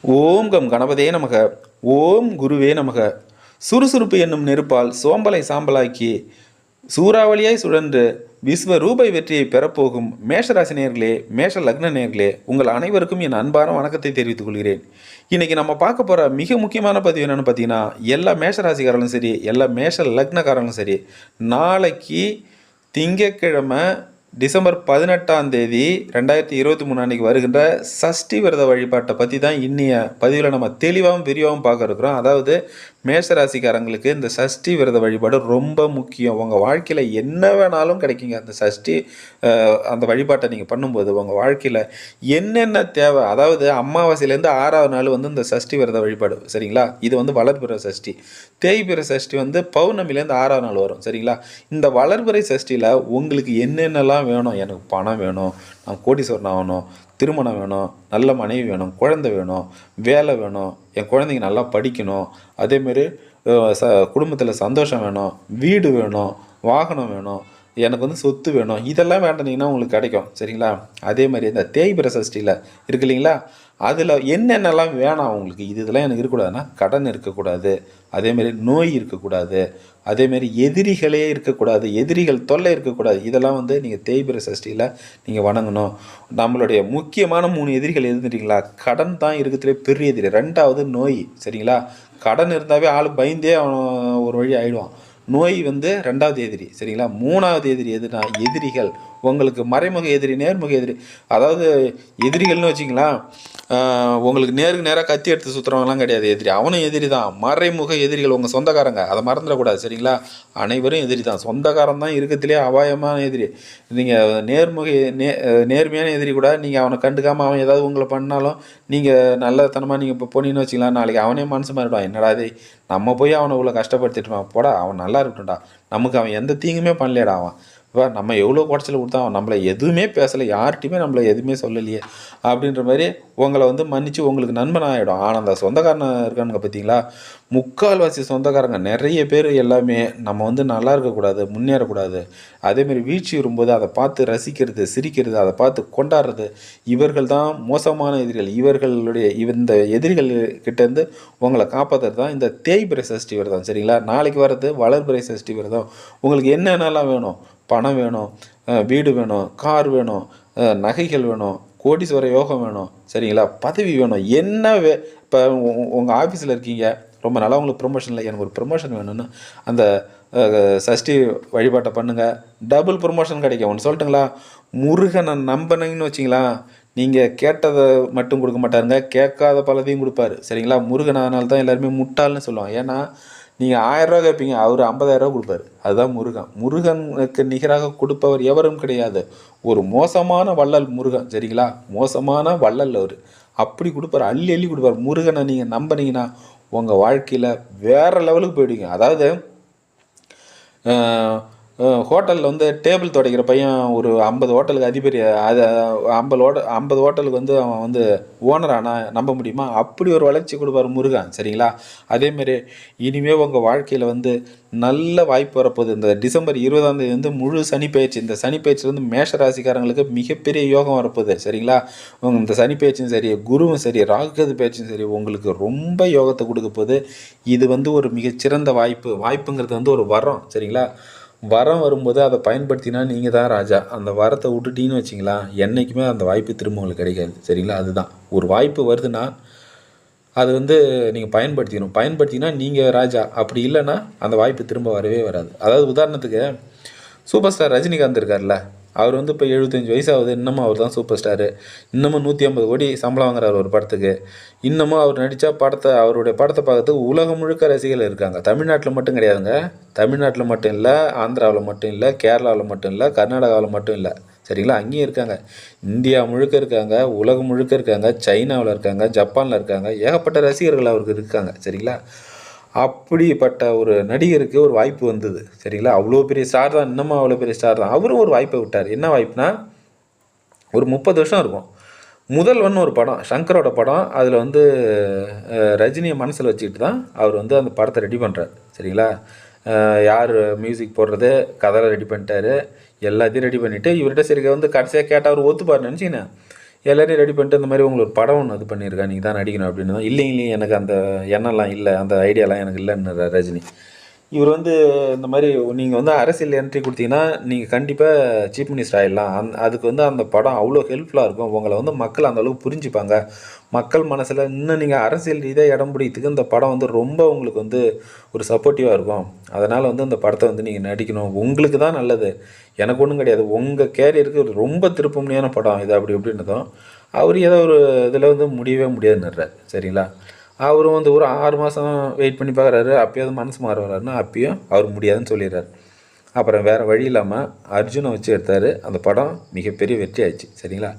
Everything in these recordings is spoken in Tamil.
ஓம் கம் கணபதே நமக. ஓம் குருவே நமக. சுறுசுறுப்பு என்னும் நெருப்பால் சோம்பலை சாம்பலாக்கி சூறாவளியாய் சுழன்று விஸ்வ ரூபை வெற்றியை பெறப்போகும் மேஷராசி நேர்களே மேஷ லக்ன நேர்களே உங்கள் அனைவருக்கும் என் அன்பான வணக்கத்தை தெரிவித்துக் கொள்கிறேன். இன்றைக்கி நம்ம பார்க்க போகிற மிக முக்கியமான பதிவு என்னென்னு பார்த்தீங்கன்னா எல்லா மேஷராசிக்காரர்களும் சரி எல்லா மேஷ லக்னக்காரர்களும் சரி நாளைக்கு திங்கட்கிழமை டிசம்பர் பதினெட்டாம் தேதி ரெண்டாயிரத்தி இருபத்தி மூணு அன்னைக்கு வருகின்ற சஷ்டி விரத வழிபாட்டை பற்றி தான் இன்றைய பதிவில் நம்ம தெளிவாகவும் விரிவாகவும் பார்க்க இருக்கிறோம். அதாவது மேஷராசிக்காரங்களுக்கு இந்த சஷ்டி விரத வழிபாடு ரொம்ப முக்கியம். உங்கள் வாழ்க்கையில் என்ன வேணாலும் கிடைக்குங்க. அந்த சஷ்டி அந்த வழிபாட்டை நீங்கள் பண்ணும்போது உங்கள் வாழ்க்கையில் என்னென்ன தேவை? அதாவது அமாவாசையிலேருந்து ஆறாவது நாள் வந்து இந்த சஷ்டி விரத வழிபாடு சரிங்களா? இது வந்து வளர்பிற சஷ்டி. தேய்பிற சஷ்டி வந்து பௌர்ணமிலேருந்து ஆறாவது நாள் வரும் சரிங்களா? இந்த வளர்பிறை சஷ்டியில் உங்களுக்கு என்னென்னலாம் வேணும் எனக்கு பணம் வேணும் நான் கோடீஸ்வரன் ஆகணும் திருமணம் வேணும் நல்ல மனைவி வேணும் குழந்தை வேணும் வேலை வேணும் என் குழந்தைங்க நல்லா படிக்கணும் அதேமாரி ச குடும்பத்தில் சந்தோஷம் வேணும் வீடு வேணும் வாகனம் வேணும் எனக்கு வந்து சொத்து வேணும் இதெல்லாம் வேண்டினீங்கன்னா உங்களுக்கு கிடைக்கும் சரிங்களா? அதே மாதிரி இந்த தேய்பிர சஷ்டியில் இருக்கு இல்லைங்களா? அதில் என்னென்னலாம் வேணாம் அவங்களுக்கு. இது இதெல்லாம் எனக்கு இருக்கக்கூடாதுன்னா கடன் இருக்கக்கூடாது அதேமாரி நோய் இருக்கக்கூடாது அதேமாரி எதிரிகளே இருக்கக்கூடாது எதிரிகள் தொல்லை இருக்கக்கூடாது. இதெல்லாம் வந்து நீங்கள் தேய்பிர சஷ்டியில் நீங்கள் வணங்கணும். நம்மளுடைய முக்கியமான மூணு எதிரிகள் எதுன்றீங்களா கடன் தான் இருக்கிறதுலே பெரிய எதிரி. ரெண்டாவது நோய் சரிங்களா? கடன் இருந்தாவே ஆள் பயந்தே அவன் ஒரு வழி ஆயிடுவான். நோய் வந்து ரெண்டாவது எதிரி சரிங்களா? மூணாவது எதிரி எதுனா எதிரிகள். உங்களுக்கு மறைமுக எதிரி நேர்முக எதிரி. அதாவது எதிரிகள்னு வச்சிங்களா உங்களுக்கு நேருக்கு நேராக கத்தி எடுத்து சுற்றுறவங்களாம் கிடையாது. எதிரி. அவனும் எதிரி தான். மறைமுக எதிரிகள் உங்கள் சொந்தக்காரங்க. அதை மறந்துடக்கூடாது சரிங்களா? அனைவரும் எதிரி தான். சொந்தக்காரன் தான் இருக்கிறதுலே அபாயமான எதிரி. நீங்கள் நேர்முக நே நேர்மையான எதிரி கூட நீங்கள் அவனை கண்டுக்காமல் அவன் ஏதாவது உங்களை பண்ணாலும் நீங்கள் நல்லத்தனமாக நீங்கள் இப்போ போனீங்கன்னு வச்சிக்கலாம் நாளைக்கு அவனே மனசு மாறிடுவான். என்னடா இது? நம்ம போய் அவனை இவ்வளோ கஷ்டப்படுத்திட்டுமா போடா அவன் நல்லா இருக்கட்டும்டா. நமக்கு அவன் எந்த தீங்குமே பண்ணலடா அவன். இப்போ நம்ம எவ்வளோ குடைச்சல் கொடுத்தா நம்மளை எதுவுமே பேசலை யார்கிட்டையுமே நம்மளை எதுவுமே சொல்லலையே அப்படின்ற மாதிரி உங்களை வந்து மன்னித்து உங்களுக்கு நண்பன் ஆகிடும் ஆனால் அந்த சொந்தக்காரன் இருக்கானுங்க பார்த்தீங்களா முக்கால்வாசி சொந்தக்காரங்க. நிறைய பேர் எல்லாமே நம்ம வந்து நல்லா இருக்கக்கூடாது முன்னேறக்கூடாது. அதேமாரி வீழ்ச்சி வரும்போது அதை பார்த்து ரசிக்கிறது சிரிக்கிறது அதை பார்த்து கொண்டாடுறது இவர்கள் தான் மோசமான எதிரிகள். இவர்களுடைய இந்த எதிரிகள் கிட்டேருந்து உங்களை காப்பாற்றுறது தான் இந்த தேய்பிரை சஷ்டி விரதம் சரிங்களா? நாளைக்கு வர்றது வளர் சஷ்டி விரதம். உங்களுக்கு என்னென்னலாம் வேணும்? பணம் வேணும் வீடு வேணும் கார் வேணும் நகைகள் வேணும் கோடீஸ்வர யோகம் வேணும் சரிங்களா? பதவி வேணும். என்ன வே இப்போ உங்கள் ஆஃபீஸில் இருக்கீங்க ரொம்ப நாளாக உங்களுக்கு ப்ரொமோஷன் இல்லை எனக்கு ஒரு ப்ரொமோஷன் வேணும்னு அந்த சஷ்டி வழிபாட்டை பண்ணுங்கள் டபுள் ப்ரொமோஷன் கிடைக்கும். ஒன்று சொல்லட்டுங்களா? முருகனை நம்பினீங்கன்னு வச்சிங்களா நீங்கள் கேட்டதை மட்டும் கொடுக்க மாட்டாருங்க கேட்காத பலதையும் கொடுப்பாரு சரிங்களா? முருகன் அதனால தான் எல்லாருமே முட்டாள்னு சொல்லுவாங்க. ஏன்னா நீங்கள் ஆயிரரூவா கேட்பீங்க அவர் ஐம்பதாயிரரூவா கொடுப்பாரு. அதுதான் முருகன். முருகனுக்கு நிகராக கொடுப்பவர் எவரும் கிடையாது. ஒரு மோசமான வள்ளல் முருகன் சரிங்களா? மோசமான வள்ளல் அவர். அப்படி கொடுப்பாரு அள்ளி அள்ளி கொடுப்பாரு. முருகனை நீங்கள் நம்பினீங்கன்னா உங்கள் வாழ்க்கையில் வேறு லெவலுக்கு போயிடுவீங்க. அதாவது ஹோட்டலில் வந்து டேபிள் துடைக்கிற பையன் ஒரு ஐம்பது ஹோட்டலுக்கு அதிபதி அது ஐம்பது ஹோட்டல் ஐம்பது ஹோட்டலுக்கு வந்து அவன் வந்து ஓனர் ஆனால் நம்ப முடியுமா? அப்படி ஒரு வளர்ச்சி கொடுப்பார் முருகன் சரிங்களா? அதேமாரி இனிமேல் உங்கள் வாழ்க்கையில் வந்து நல்ல வாய்ப்பு வரப்போகுது. இந்த டிசம்பர் இருபதாம் தேதி வந்து முழு சனி பயிற்சி இந்த சனி பயிற்சி வந்து மேஷ ராசிக்காரங்களுக்கு மிகப்பெரிய யோகம் வரப்போகுது சரிங்களா? இந்த சனி பயிற்சியும் சரி குருவும் சரி ராகுகது பயிற்சியும் சரி உங்களுக்கு ரொம்ப யோகத்தை கொடுக்க போகுது. இது வந்து ஒரு மிகச்சிறந்த வாய்ப்பு. வாய்ப்புங்கிறது வந்து ஒரு வரம் சரிங்களா? வரம் வரும்போது அதை பயன்படுத்தினா நீங்கள் தான் ராஜா. அந்த வரத்தை விட்டுட்டீங்கன்னு வச்சிங்களா என்றைக்குமே அந்த வாய்ப்பு திரும்ப உங்களுக்கு கிடைக்காது. சரிங்களா? அதுதான். ஒரு வாய்ப்பு வருதுன்னா அது வந்து நீங்கள் பயன்படுத்திக்கணும். பயன்படுத்தினா நீங்கள் ராஜா. அப்படி இல்லைன்னா அந்த வாய்ப்பு திரும்ப வரவே வராது. அதாவது உதாரணத்துக்கு சூப்பர் ஸ்டார் ரஜினிகாந்த் இருக்கார்ல அவர் வந்து இப்போ எழுபத்தஞ்சு வயசாகுது. இன்னமும் அவர் தான் சூப்பர் ஸ்டாரு இன்னமும் நூற்றி ஐம்பது கோடி சம்பளம் வாங்குறாரு ஒரு படத்துக்கு. இன்னமும் அவர் நடித்தா படத்தை அவருடைய படத்தை பார்க்கறதுக்கு உலகம் முழுக்க ரசிகர்கள் இருக்காங்க. தமிழ்நாட்டில் மட்டும் கிடையாதுங்க. தமிழ்நாட்டில் மட்டும் இல்லை ஆந்திராவில் மட்டும் இல்லை கேரளாவில் மட்டும் இல்லை கர்நாடகாவில் மட்டும் இல்லை. சரிங்களா? அங்கேயும் இருக்காங்க. இந்தியா முழுக்க இருக்காங்க. உலகம் முழுக்க இருக்காங்க. சைனாவில் இருக்காங்க. ஜப்பானில் இருக்காங்க. ஏகப்பட்ட ரசிகர்கள் அவருக்கு இருக்காங்க. சரிங்களா? அப்படிப்பட்ட ஒரு நடிகருக்கு ஒரு வாய்ப்பு வந்தது. சரிங்களா? அவ்வளோ பெரிய ஸ்டார் தான். இன்னமும் அவ்வளோ பெரிய ஸ்டார் தான். அவரும் ஒரு வாய்ப்பை விட்டார். என்ன வாய்ப்புனா ஒரு முப்பது வருஷம் இருக்கும். முதல்வன் ஒரு படம் சங்கரோட படம் அதில் வந்து ரஜினியை மனசில் வச்சுக்கிட்டு தான் அவர் வந்து அந்த படத்தை ரெடி பண்ணுறாரு சரிங்களா? யார் மியூசிக் போடுறது கதை ரெடி பண்ணிட்டாரு எல்லாத்தையும் ரெடி பண்ணிவிட்டு இவர்கிட்ட சரி வந்து கடைசியாக கேட்டால் அவர் ஒத்துப்பார் நினச்சிங்கண்ணே எல்லாரையும் ரெடி பண்ணிட்டு இந்த மாதிரி உங்களுக்கு ஒரு படம் ஒன்று இது பண்ணியிருக்கேன் நீங்கள் தான் நடிக்கணும் அப்படின்னு தான். இல்லைங்க இல்லைங்க எனக்கு அந்த எண்ணம்லாம் இல்லை அந்த ஐடியாலாம் எனக்கு இல்லைன்னு ரஜினி. இவர் வந்து இந்த மாதிரி நீங்கள் வந்து அரசியல் என்ட்ரி கொடுத்தீங்கன்னா நீங்கள் கண்டிப்பாக சீஃப் மினிஸ்டர் ஆகிடலாம் அந் அதுக்கு வந்து அந்த படம் அவ்வளோ ஹெல்ப்ஃபுல்லாக இருக்கும். உங்களை வந்து மக்கள் அந்தளவுக்கு புரிஞ்சுப்பாங்க. மக்கள் மனசில் இன்னும் நீங்கள் அரசியல் ரீதியாக இடம் பிடிக்கிறதுக்கு இந்த படம் வந்து ரொம்ப உங்களுக்கு வந்து ஒரு சப்போர்ட்டிவாக இருக்கும். அதனால் வந்து இந்த படத்தை வந்து நீங்கள் நடிக்கணும். உங்களுக்கு தான் நல்லது. எனக்கு ஒன்றும் கிடையாது. உங்கள் கேரியருக்கு ரொம்ப திருப்பமுனையான படம் இது அப்படி இப்படின்றதும் அவர் ஏதோ ஒரு இதில் வந்து முடியவே முடியாதுன்னுறார். சரிங்களா? அவரும் வந்து ஒரு ஆறு மாதம் வெயிட் பண்ணி பார்க்குறாரு அப்பயாவது மனசு மாற வர்றாருன்னா அப்பயும் அவர் முடியாதுன்னு சொல்லிடுறாரு. அப்புறம் வேறு வழி இல்லாமல் அர்ஜுனை வச்சு எடுத்தார். அந்த படம் மிகப்பெரிய வெற்றி ஆயிடுச்சு. சரிங்களா?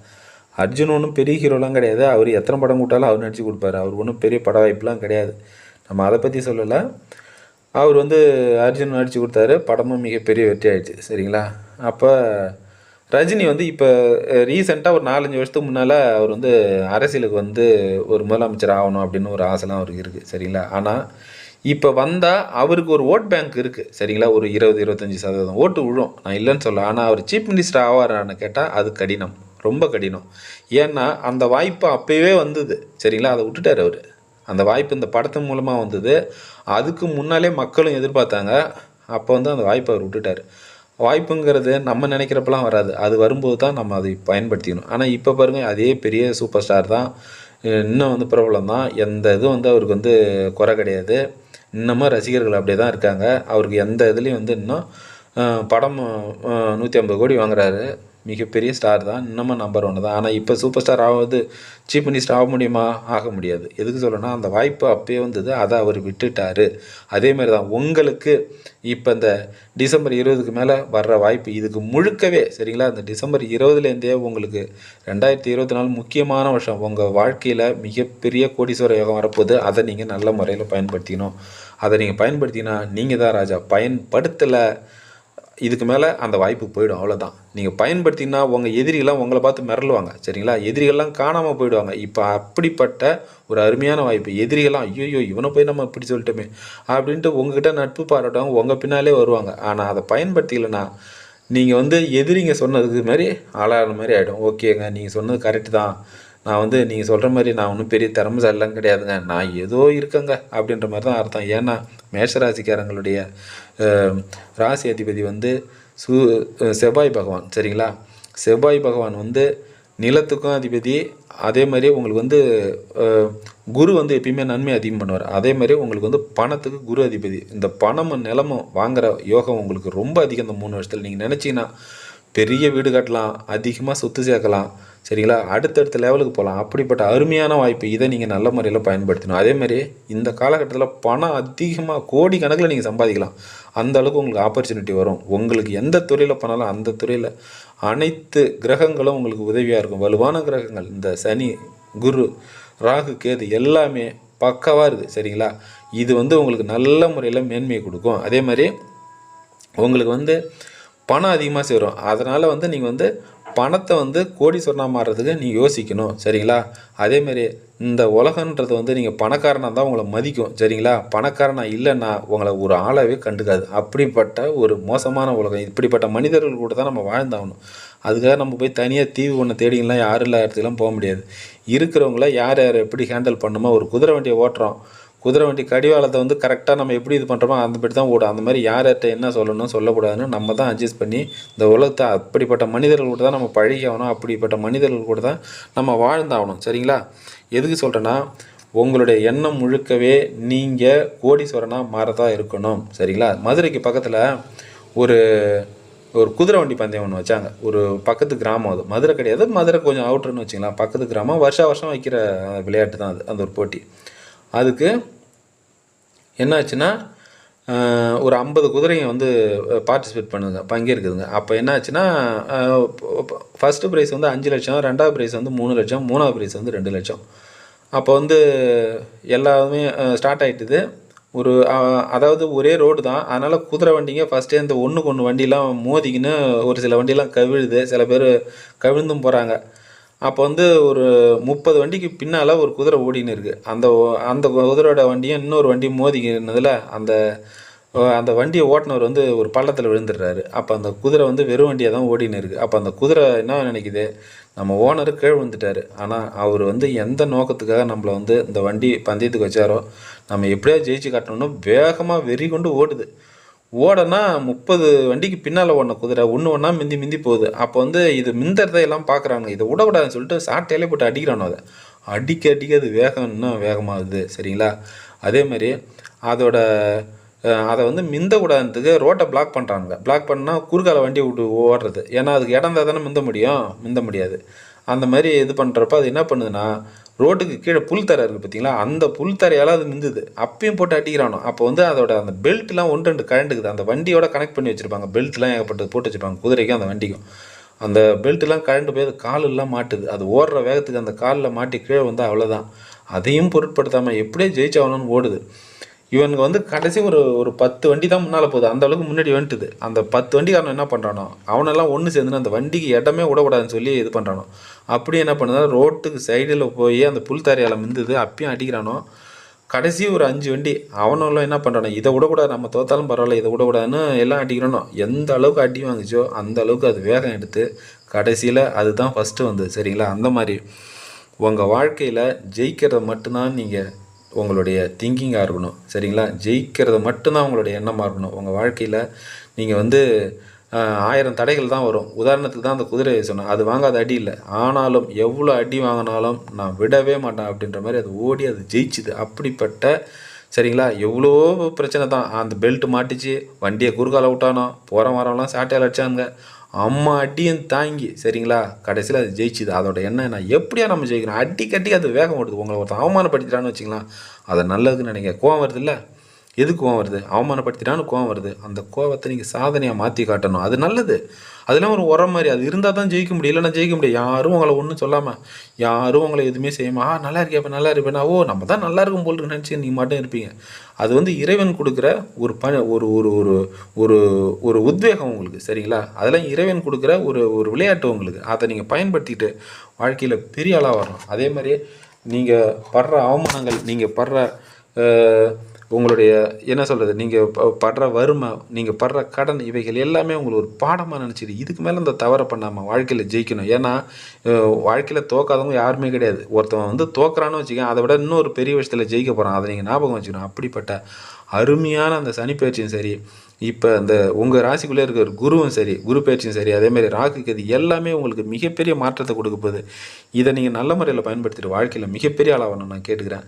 அர்ஜுன் ஒன்றும் பெரிய ஹீரோலாம் கிடையாது. அவர் எத்தனை படம் கூட்டாலும் அவர் நடிச்சு கொடுப்பாரு. அவர் ஒன்றும் பெரிய பட வாய்ப்புலாம் கிடையாது. நம்ம அதை பற்றி சொல்லலை. அவர் வந்து அர்ஜுன் நடித்து கொடுத்தாரு. படமும் மிகப்பெரிய வெற்றி ஆயிடுச்சு. சரிங்களா? அப்போ ரஜினி வந்து இப்போ ரீசெண்டாக ஒரு நாலஞ்சு வருஷத்துக்கு முன்னால் அவர் வந்து அரசியலுக்கு வந்து ஒரு முதலமைச்சர் ஆகணும் அப்படின்னு ஒரு ஆசைலாம் அவருக்கு இருக்குது சரிங்களா? ஆனால் இப்போ வந்தால் அவருக்கு ஒரு ஓட் பேங்க் இருக்குது சரிங்களா? ஒரு இருபது இருபத்தஞ்சி சதவீதம். ஓட்டு விழும். நான் இல்லைன்னு சொல்ல ஆனால் அவர் சீஃப் மினிஸ்டர் ஆவாரான்னு கேட்டால் அது கடினம். ரொம்ப கடினம். ஏன்னா அந்த வாய்ப்பு அப்போவே வந்தது சரிங்களா? அதை விட்டுட்டார் அவர். அந்த வாய்ப்பு இந்த படத்தின் மூலமாக வந்தது. அதுக்கு முன்னாலே மக்களும் எதிர்பார்த்தாங்க. அப்போ வந்து அந்த வாய்ப்பை அவர் விட்டுட்டார். வாய்ப்புங்கிறது நம்ம நினைக்கிறப்பெல்லாம் வராது. அது வரும்போது தான் நம்ம அதை பயன்படுத்திக்கணும். ஆனால் இப்போ பாருங்கள் அதே பெரிய சூப்பர் ஸ்டார் தான். இன்னும் வந்து பிரபலம் தான். எந்த இதுவும் வந்து அவருக்கு வந்து குறை கிடையாது. இன்னமும் ரசிகர்கள் அப்படியே தான் இருக்காங்க. அவருக்கு எந்த இதுலேயும் வந்து இன்னும் படம் நூற்றி ஐம்பது கோடி வாங்குறாரு. மிகப்பெரிய ஸ்டார் தான் இன்னமும் நம்பர் ஒன்று தான். ஆனால் இப்போ சூப்பர் ஸ்டார் ஆகுது சீஃப் மினிஸ்டர் ஆக முடியுமா? ஆக முடியாது. எதுக்கு சொல்லணும்னா அந்த வாய்ப்பு அப்பயே வந்தது அதை அவர் விட்டுட்டாரு. அதே மாதிரி தான் உங்களுக்கு இப்போ இந்த டிசம்பர் இருபதுக்கு மேலே வர்ற வாய்ப்பு இதுக்கு முழுக்கவே சரிங்களா? இந்த டிசம்பர் இருபதுலேருந்தே உங்களுக்கு ரெண்டாயிரத்தி இருபத்தி நாலு முக்கியமான வருஷம். உங்கள் வாழ்க்கையில் மிகப்பெரிய கோடீஸ்வர யோகம் வரப்போகுது. அதை நீங்கள் நல்ல முறையில் பயன்படுத்திக்கணும். அதை நீங்கள் பயன்படுத்தினா நீங்கள் தான் ராஜா. பயன்படுத்தலை இதுக்கு மேலே அந்த வாய்ப்பு போயிடும் அவ்வளோதான் நீங்கள் பயன்படுத்தினா உங்கள் எதிரிகள்லாம் உங்களை பார்த்து மிரளுவாங்க சரிங்களா? எதிரிகள்லாம் காணாமல் போயிடுவாங்க. இப்போ அப்படிப்பட்ட ஒரு அருமையான வாய்ப்பு. எதிரிகள்லாம் ஐயோ இவனை போய் நம்ம இப்படி சொல்லிட்டோமே அப்படின்ட்டு உங்ககிட்ட நட்பு பாராட்டவங்க உங்கள் பின்னாலே வருவாங்க. ஆனால் அதை பயன்படுத்திக்கலன்னா நீங்கள் வந்து எதிரிங்க சொன்னதுக்கு மாதிரி ஆளாகிற மாதிரி ஆகிடும் ஓகேங்க நீங்கள் சொன்னது கரெக்டு தான். நான் வந்து நீங்கள் சொல்கிற மாதிரி நான் ஒன்றும் பெரிய திறமைசாலிலாம் கிடையாதுங்க. நான் ஏதோ இருக்கேங்க அப்படின்ற மாதிரி தான் அர்த்தம். ஏன்னா மேஷராசிக்காரங்களுடைய ராசி அதிபதி வந்து சு செவ்வாய் பகவான். சரிங்களா? செவ்வாய் பகவான் வந்து நிலத்துக்கும் அதிபதி. அதே மாதிரி உங்களுக்கு வந்து குரு வந்து எப்பயுமே நன்மை அதிகம் பண்ணுவார். அதே மாதிரி உங்களுக்கு வந்து பணத்துக்கு குரு அதிபதி. இந்த பணமும் நிலமும் வாங்குகிற யோகம் உங்களுக்கு ரொம்ப அதிகம். இந்த மூணு வருஷத்தில் நீங்கள் நினச்சிங்கன்னா பெரிய வீடு கட்டலாம் அதிகமாக சொத்து சேர்க்கலாம். சரிங்களா? அடுத்தடுத்த லெவலுக்கு போகலாம் அப்படிப்பட்ட அருமையான வாய்ப்பு இதை நீங்கள் நல்ல முறையில் பயன்படுத்தணும். அதே மாதிரி இந்த காலகட்டத்தில் பணம் அதிகமாக கோடி கணக்கில் நீங்கள் சம்பாதிக்கலாம். அந்த அளவுக்கு உங்களுக்கு ஆப்பர்ச்சுனிட்டி வரும். உங்களுக்கு எந்த துறையில் பண்ணாலும் அந்த துறையில் அனைத்து கிரகங்களும் உங்களுக்கு உதவியாக இருக்கும். வலுவான கிரகங்கள் இந்த சனி குரு ராகு கேது எல்லாமே பக்காவாக இருக்குது. சரிங்களா? இது வந்து உங்களுக்கு நல்ல முறையில் மேன்மையை கொடுக்கும். அதே மாதிரி உங்களுக்கு வந்து பணம் அதிகமாக சேரும். அதனால் வந்து நீங்கள் வந்து பணத்தை வந்து கோடீஸ்வரனாக மாறுறதுக்கு நீங்கள் யோசிக்கணும் சரிங்களா? அதேமாரி இந்த உலகன்றது வந்து நீங்கள் பணக்காரனாக தான் உங்களை மதிக்கும் சரிங்களா? பணக்காரனாக இல்லைன்னா உங்களை ஒரு ஆளாகவே கண்டுக்காது. அப்படிப்பட்ட ஒரு மோசமான உலகம் இப்படிப்பட்ட மனிதர்கள் கூட தான் நம்ம வாழ்ந்தாகணும். அதுக்காக நம்ம போய் தனியாக தீவு ஒன்று தேடிங்கலாம் யாரும் இல்லாத இடத்துக்குலாம் போக முடியாது. இருக்கிறவங்கள யார் யார் எப்படி ஹேண்டில் பண்ணணுமோ ஒரு குதிரை வண்டியை ஓட்டுறோம். குதிரை வண்டி கடிவாளத்தை வந்து கரெக்டாக நம்ம எப்படி இது பண்ணுறோமோ அந்த படி தான் ஓடும். அந்த மாதிரி யார்கிட்ட என்ன சொல்லணும் சொல்லக்கூடாதுன்னு நம்ம தான் அட்ஜஸ்ட் பண்ணி இந்த உலகத்தை அப்படிப்பட்ட மனிதர்கள் கூட தான் நம்ம பழகி ஆகணும். அப்படிப்பட்ட மனிதர்கள் கூட தான் நம்ம வாழ்ந்தாகணும். சரிங்களா? எதுக்கு சொல்கிறேன்னா உங்களுடைய எண்ணம் முழுக்கவே நீங்கள் கோடீஸ்வரனாக மாறதான் இருக்கணும். சரிங்களா? மதுரைக்கு பக்கத்தில் ஒரு ஒரு குதிரை வண்டி பந்தயம் ஒன்று வச்சாங்க. ஒரு பக்கத்து கிராமம் அது. மதுரை கிடையாது. மதுரை கொஞ்சம் அவுட்ருன்னு வச்சுக்கலாம். பக்கத்து கிராமம். வருஷா வருஷம் வைக்கிற விளையாட்டு தான் அது. அந்த ஒரு போட்டி. அதுக்கு என்னாச்சுன்னா ஒரு ஐம்பது குதிரைங்க வந்து பார்ட்டிசிபேட் பண்ணுங்க பங்கேற்குதுங்க. அப்போ என்னாச்சுன்னா ஃபஸ்ட்டு ப்ரைஸ் வந்து அஞ்சு லட்சம் ரெண்டாவது ப்ரைஸ் வந்து மூணு லட்சம் மூணாவது ப்ரைஸ் வந்து ரெண்டு லட்சம். அப்போ வந்து எல்லாமே ஸ்டார்ட் ஆகிட்டுது ஒரு அதாவது ஒரே ரோடு தான். அதனால் குதிரை வண்டிங்க ஃபஸ்ட்டே இந்த ஒன்றுக்கு ஒன்று வண்டிலாம் மோதிக்கின்னு ஒரு சில வண்டிலாம் கவிழுது. சில பேர் கவிழ்ந்தும் போகிறாங்க அப்போ வந்து ஒரு முப்பது வண்டிக்கு பின்னால் ஒரு குதிரை ஓடின்னு இருக்குது அந்த அந்த குதிரையோட வண்டியும் இன்னொரு வண்டி மோதிக்கினதில் அந்த அந்த வண்டியை ஓட்டினவர் வந்து ஒரு பள்ளத்தில் விழுந்துடுறாரு. அப்போ அந்த குதிரை வந்து வெறும் வண்டியாக தான் ஓடின்னு இருக்குது அப்போ அந்த குதிரை என்ன நினைக்குது? நம்ம ஓனர் கீழ் விழுந்துட்டாரு. ஆனால் அவர் வந்து எந்த நோக்கத்துக்காக நம்மளை வந்து இந்த வண்டி பந்தயத்துக்கு வச்சாரோ நம்ம எப்படியாவது ஜெயிச்சு காட்டணும்னு வேகமாக வெறி கொண்டு ஓடுது. ஓடனா முப்பது வண்டிக்கு பின்னால் ஓடின குதிரை ஒன்று ஒன்றா மிந்தி மிந்தி போகுது. அப்போ வந்து இது மிந்தறதை எல்லாம் பார்க்குறாங்க இதை விடக்கூடாதுன்னு சொல்லிட்டு சாட்டையிலே போட்டு அடிக்கிறானோ அதை அடிக்க அடிக்க அது வேகம் இன்னும் வேகமாகுது சரிங்களா? அதே மாதிரி அதோட அதை வந்து மிந்தக்கூடாதுன்றதுக்கு ரோட்டை பிளாக் பண்ணுறாங்க பிளாக் பண்ணால் குறுக்கால வண்டி விட்டு ஓடுறது. ஏன்னா அதுக்கு இடம் இருந்தால் தானே மிந்த முடியும்? மிந்த முடியாது. அந்த மாதிரி இது பண்ணுறப்ப அது என்ன பண்ணுதுன்னா ரோட்டுக்கு கீழே புல் தர இருக்குது பார்த்தீங்களா அந்த புல் தரையால் அது மிந்துது அப்பயும் போட்டு அடிக்கிறானோ? அப்போ வந்து அதோட அந்த பெல்ட்லாம் ஒன்று ரெண்டு கழண்டுக்குது. அந்த வண்டியோட கனெக்ட் பண்ணி வச்சுருப்பாங்க. பெல்ட்லாம் ஏகப்பட்டது போட்டு வச்சுருப்பாங்க. குதிரைக்கும் அந்த வண்டிக்கும். அந்த பெல்ட்லாம் கழண்டு போய் அது காலெல்லாம் மாட்டுது. அது ஓடுற வேகத்துக்கு அந்த காலில் மாட்டி கீழே வந்து அவ்வளோதான் அதையும் பொருட்படுத்தாமல் எப்படியே ஜெயிச்சாகணும்னு ஓடுது. இவனுக்கு வந்து கடைசி ஒரு ஒரு பத்து வண்டி தான் முன்னால் போகுது. அந்த அளவுக்கு முன்னாடி வந்துட்டுது. அந்த பத்து வண்டிக்காரன் என்ன பண்ணுறானோ அவனெல்லாம் ஒன்று சேர்ந்துன்னு அந்த வண்டிக்கு இடமே விடக்கூடாதுன்னு சொல்லி இது பண்ணுறானோ அப்படி என்ன பண்ணுதா ரோட்டுக்கு சைடில் போய் அந்த புல் தரையால் மிந்துது. அப்பயும் அடிக்கிறானோ கடைசி ஒரு அஞ்சு வண்டி அவனெல்லாம் என்ன பண்ணுறானோ இதை விடக்கூடாது நம்ம தோத்தாலும் பரவாயில்ல இதை விடக்கூடாதுன்னு எல்லாம் அடிக்கிறானோ எந்த அளவுக்கு அடி வாங்குச்சோ அந்த அளவுக்கு அது வேகம் எடுத்து கடைசியில் அதுதான் ஃபஸ்ட்டு வந்தது. சரிங்களா? அந்த மாதிரி. உங்கள் வாழ்க்கையில் ஜெயிக்கிறத மட்டும்தான் நீங்கள் உங்களுடைய திங்கிங்காக இருக்கணும். சரிங்களா? ஜெயிக்கிறது மட்டும்தான் உங்களுடைய எண்ணமாக இருக்கணும். உங்கள் வாழ்க்கையில் நீங்கள் வந்து ஆயிரம் தடைகள் தான் வரும். உதாரணத்துக்கு தான் அந்த குதிரையை சொன்னேன். அது வாங்காத அடி இல்லை. ஆனாலும் எவ்வளோ அடி வாங்கினாலும் நான் விடவே மாட்டேன் அப்படின்ற மாதிரி அது ஓடி அது ஜெயிச்சுது. அப்படிப்பட்ட சரிங்களா? எவ்வளோ பிரச்சனை தான். அந்த பெல்ட் மாட்டிச்சு. வண்டியை குறுக்கால விட்டானோ போகிற வரவெல்லாம் சாட்டையால் அடிச்சாங்க அம்மா அடியும் தாங்கி சரிங்களா? கடைசியில் அது ஜெயிச்சுது. அதோட எண்ணம் நான் எப்படியா நம்ம ஜெயிக்கணும்? அடி கட்டி அது வேகம் ஓடுது. உங்களை ஒருத்தன் அவமானப்படுத்திட்டான்னு வச்சுக்கலாம் அது நல்லதுன்னு நினைக்க கோவம் வருது இல்லை? எது கோவம் வருது? அவமானப்படுத்திட்டான்னு கோவம் வருது. அந்த கோவத்தை நீங்கள் சாதனையாக மாற்றி காட்டணும். அது நல்லது. அதெல்லாம் ஒரு உரம் மாதிரி. அது இருந்தால் தான் ஜெயிக்க முடியும். இல்லைன்னா ஜெயிக்க முடியும் யாரும் உங்களை ஒன்றும் சொல்லாமல் யாரும் உங்களை எதுவுமே செய்யாமல் ஆ நல்லா இருக்கே இப்போ நல்லா இருப்பேன். ஓ நம்ம தான் நல்லா இருக்கும் போல் நினச்சி நீங்கள் மட்டும் இருப்பீங்க. அது வந்து இறைவன் கொடுக்குற ஒரு ப ஒரு ஒரு ஒரு ஒரு ஒரு உத்வேகம் உங்களுக்கு. சரிங்களா? அதெல்லாம் இறைவன் கொடுக்குற ஒரு ஒரு விளையாட்டு உங்களுக்கு. அதை நீங்கள் பயன்படுத்திட்டு வாழ்க்கையில் பெரிய ஆளாக வரணும். அதே மாதிரி நீங்கள் படுற அவமானங்கள் நீங்கள் படுற உங்களுடைய என்ன சொல்கிறது நீங்கள் படுற வறுமை நீங்கள் படுற கடன் இவைகள் எல்லாமே உங்களுக்கு ஒரு பாடமாக நினச்சிட்டு இதுக்கு மேலே இந்த தவறை பண்ணாமல் வாழ்க்கையில் ஜெயிக்கணும். ஏன்னா வாழ்க்கையில் தோக்காதவங்க யாருமே கிடையாது. ஒருத்தவன் வந்து தோக்குறான்னு வச்சுக்கேன் அதை விட இன்னொரு பெரிய விஷயத்தில் ஜெயிக்க போகிறான் அதை நீங்கள் ஞாபகம் வச்சுக்கணும். அப்படிப்பட்ட அருமையான அந்த சனி பயிற்சியும் சரி இப்போ அந்த உங்கள் ராசிக்குள்ளே இருக்கிற குருவும் சரி குரு பயிற்சியும் சரி அதேமாதிரி ராகு கதி எல்லாமே உங்களுக்கு மிகப்பெரிய மாற்றத்தை கொடுக்க போகுது. இதை நீங்கள் நல்ல முறையில் பயன்படுத்திட்டு வாழ்க்கையில் மிகப்பெரிய ஆளாகணும் நான் கேட்டுக்கிறேன்.